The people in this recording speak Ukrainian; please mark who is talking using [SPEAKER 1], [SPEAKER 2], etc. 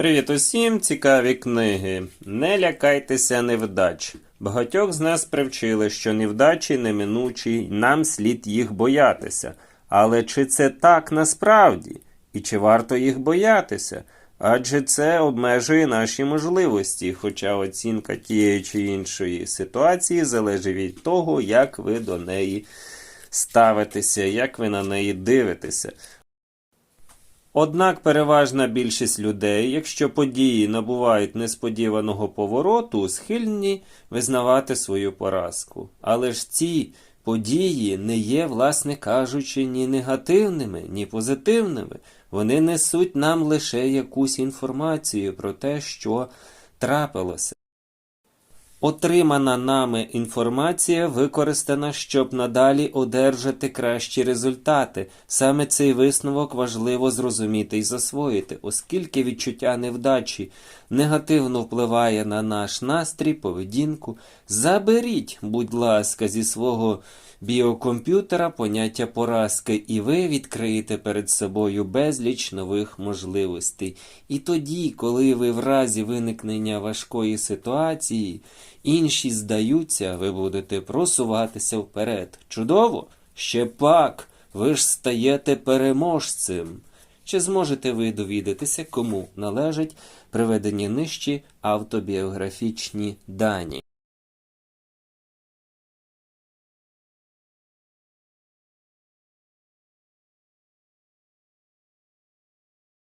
[SPEAKER 1] Привіт усім, цікаві книги. Не лякайтеся невдач. Багатьох з нас привчили, що невдачі неминучі, нам слід їх боятися. Але чи це так насправді? І чи варто їх боятися? Адже це обмежує наші можливості, хоча оцінка тієї чи іншої ситуації залежить від того, як ви до неї ставитеся, як ви на неї дивитеся. Однак переважна більшість людей, якщо події набувають несподіваного повороту, схильні визнавати свою поразку. Але ж ці події не є, власне кажучи, ні негативними, ні позитивними. Вони несуть нам лише якусь інформацію про те, що трапилося. Отримана нами інформація використана, щоб надалі одержати кращі результати. Саме цей висновок важливо зрозуміти і засвоїти, оскільки відчуття невдачі негативно впливає на наш настрій, поведінку. Заберіть, будь ласка, зі свого біокомп'ютера поняття поразки, і ви відкриєте перед собою безліч нових можливостей. І тоді, коли ви в разі виникнення важкої ситуації, інші здаються, ви будете просуватися вперед. Чудово? Ще пак, ви ж стаєте переможцем. Чи зможете ви довідатися, кому належать приведені нижчі автобіографічні дані?